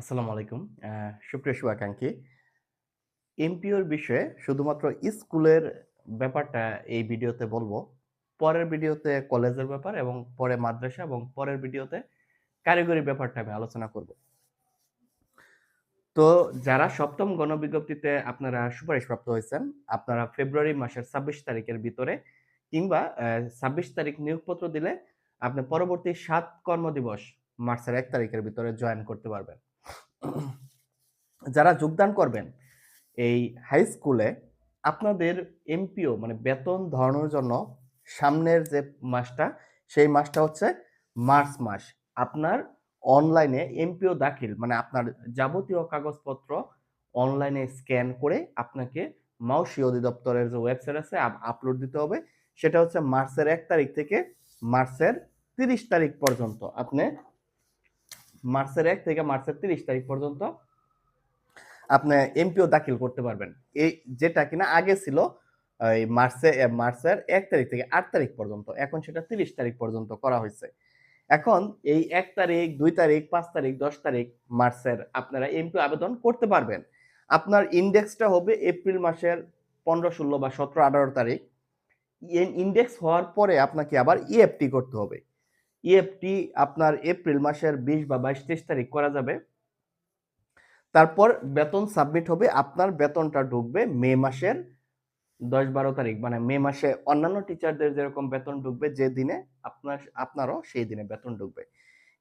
আসসালামু আলাইকুম। সুপ্রিয় শুভাকাঙ্ক্ষী। এমপিওর বিষয়ে শুধুমাত্র স্কুলের ব্যাপারটা এই ভিডিওতে বলব। পরের ভিডিওতে কলেজের ব্যাপার এবং পরে মাদ্রাসা এবং পরের ভিডিওতে কারিগরি ব্যাপারটা আমি আলোচনা করব। তো যারা সপ্তম গণবিজ্ঞপ্তিতে আপনারা সুপারিশপ্রাপ্ত হয়েছেন, আপনারা ফেব্রুয়ারি মাসের ২৬ তারিখের ভিতরে কিংবা ২৬ তারিখ নিয়োগপত্র দিলে আপনি পরবর্তী সাত কর্মদিবস মার্চের এক তারিখের ভিতরে জয়েন করতে পারবেন। যারা যোগদান করবেন এই হাই স্কুলে আপনাদের এমপিও মানে বেতন ধরানোর জন্য সামনের যে মাসটা, সেই মাসটা হচ্ছে মার্চ মাস। আপনার অনলাইনে এমপিও দাখিল মানে আপনার যাবতীয় কাগজপত্র অনলাইনে স্ক্যান করে আপনাকে মাউসী অধিদপ্তরের যে ওয়েবসাইট আছে আপলোড দিতে হবে। সেটা হচ্ছে মার্চের এক তারিখ থেকে মার্চের ৩০ তারিখ পর্যন্ত। আপনি মার্চের এক থেকে মার্চের ৩০ তারিখ পর্যন্ত আপনি এমপিও দাখিল করতে পারবেন। এই যেটা কিনা আগে ছিল এই মার্চে মার্চের এক তারিখ থেকে আট তারিখ পর্যন্ত। এখন সেটা ৩০ তারিখ পর্যন্ত করা হয়েছে এখন এই এক তারিখ, দুই তারিখ, পাঁচ তারিখ, ১০ তারিখ মার্চের আপনারা এমপিও আবেদন করতে পারবেন। আপনার ইন্ডেক্সটা হবে এপ্রিল মাসের ১৫, ১৬ বা ১৭, ১৮ তারিখ। ইন্ডেক্স হওয়ার পরে আপনাকে আবার ইএফটি করতে হবে। ইএফটি আপনার এপ্রিল মাসের ২০ বা ২২, ২৩ তারিখ করা যাবে। তারপর বেতন সাবমিট হবে। আপনার বেতনটা ঢুকবে মে মাসের দশ বারো তারিখ। মানে মে মাসে অন্যান্য টিচারদের যেরকম বেতন ঢুকবে যে দিনে আপনার আপনারও সেই দিনে বেতন ঢুকবে।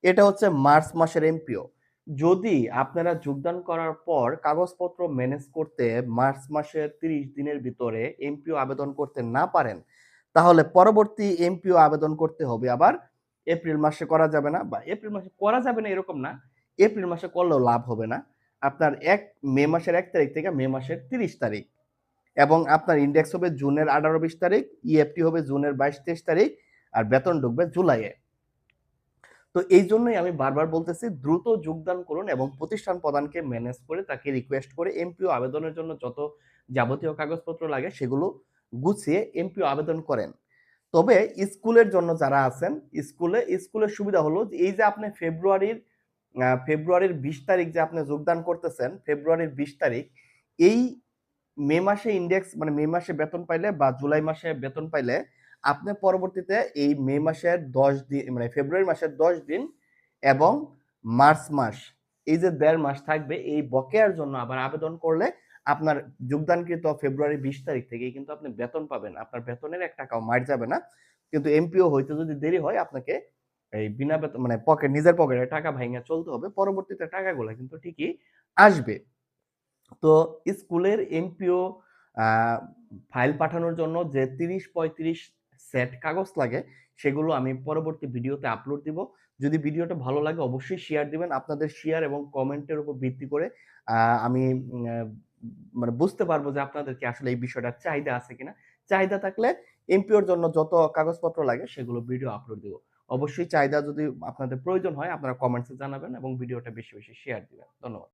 এটা হচ্ছে মার্চ মাসের এমপিও। যদি আপনারা যোগদান করার পর কাগজপত্র ম্যানেজ করতে মার্চ মাসের ৩০ দিনের ভিতরে এমপিও আবেদন করতে না পারেন, তাহলে পরবর্তী এমপিও আবেদন করতে হবে আবার এপ্রিল মাসে করা যাবে না বা এপ্রিল মাসে করা যাবে না এরকম না। এপ্রিল মাসে করলেও লাভ হবে না। আপনার এক মে মাসের এক তারিখ থেকে মে মাসের ৩০ তারিখ এবং আপনার ইন্ডেক্স হবে জুনের ১৮-২০ তারিখ, ইএফটি হবে জুনের ২২-২৩ তারিখ আর বেতন ঢুকবে জুলাইয়ে। তো এই জন্যই আমি বারবার বলতেছি দ্রুত যোগদান করুন এবং প্রতিষ্ঠান প্রধানকে ম্যানেজ করে তাকে রিকোয়েস্ট করে এমপিও আবেদনের জন্য যত যাবতীয় কাগজপত্র লাগে সেগুলো গুছিয়ে এমপিও আবেদন করেন। তবে স্কুলের জন্য যারা আছেন, স্কুলে স্কুলের সুবিধা হলো এই যে আপনি ফেব্রুয়ারির ফেব্রুয়ারির ২০ তারিখ যে আপনি যোগদান করতেছেন, ফেব্রুয়ারির ২০ তারিখ এই মে মাসে ইন্ডেক্স মানে মে মাসে বেতন পাইলে বা জুলাই মাসে বেতন পাইলে আপনি পরবর্তীতে এই মে মাসের ১০ দিন মানে ফেব্রুয়ারি মাসের ১০ দিন এবং মার্চ মাস এই যে দেড় মাস থাকবে এই বকেয়ার জন্য আবার আবেদন করলে আপনার যোগদানকৃত ফেব্রুয়ারি ২০ তারিখ থেকেই কিন্তু আপনি বেতন পাবেন। আপনার বেতনের ১ টাকাও মার যাবে না। কিন্তু এমপিও হইতে যদি দেরি হয়, আপনাকে এই বিনা বেতন মানে পকেট, নিজের পকেটে টাকা ভাইঙ্গা চলতে হবে। পরবর্তীতে টাকাগুলা কিন্তু ঠিকই আসবে। তো স্কুলের এমপিও ফাইল পাঠানোর জন্য যে ৩০-৩৫ সেট কাগজ লাগে, সেগুলো আমি পরবর্তী ভিডিওতে আপলোড দিব। যদি ভিডিওটা ভালো লাগে, অবশ্যই শেয়ার দিবেন। আপনাদের শেয়ার এবং কমেন্টের উপর ভিত্তি করে আমি মানে বুঝতে পারব যে আপনাদেরকে আসলে এই বিষয়টার চাহিদা আছে কিনা। চাহিদা থাকলে এমপিওর জন্য যত কাগজপত্র লাগে সেগুলো ভিডিও আপলোড দিব। অবশ্যই চাহিদা যদি আপনাদের প্রয়োজন হয় আপনারা কমেন্টসে জানাবেন এবং ভিডিওটা বেশি, বেশি শেয়ার দিবেন। ধন্যবাদ।